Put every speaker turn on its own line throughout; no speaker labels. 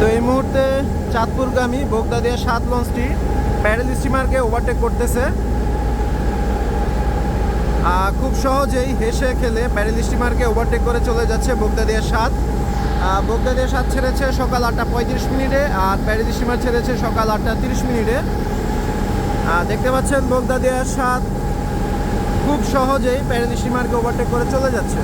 তো এই মুহূর্তে চাঁদপুরগামী বোগদাদিয়া সাত লঞ্চটি প্যারেল স্টিমারকে ওভারটেক করতেছে। খুব সহজেই হেসে খেলে প্যারেল স্টিমারকে ওভারটেক করে চলে যাচ্ছে বোগদাদিয়া সাত। আহ, বোগদাদিয়া সাত ছেড়েছে সকাল আটটা পঁয়ত্রিশ মিনিটে আর প্যারেল স্টিমার ছেড়েছে সকাল আটটা তিরিশ মিনিটে। দেখতে পাচ্ছেন বোগদাদিয়া সাত খুব সহজেই প্যারেল স্টিমারকে ওভারটেক করে চলে যাচ্ছে।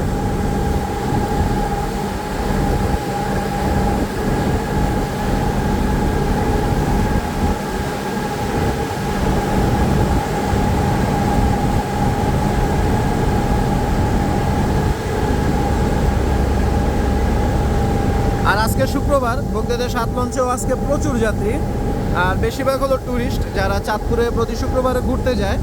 আর আজকে শুক্রবার বগদাদের সাত মঞ্চেও আজকে প্রচুর যাত্রী। আর বেশিরভাগ হলো ট্যুরিস্ট যারা চাঁদপুরে প্রতি শুক্রবারে ঘুরতে যায়।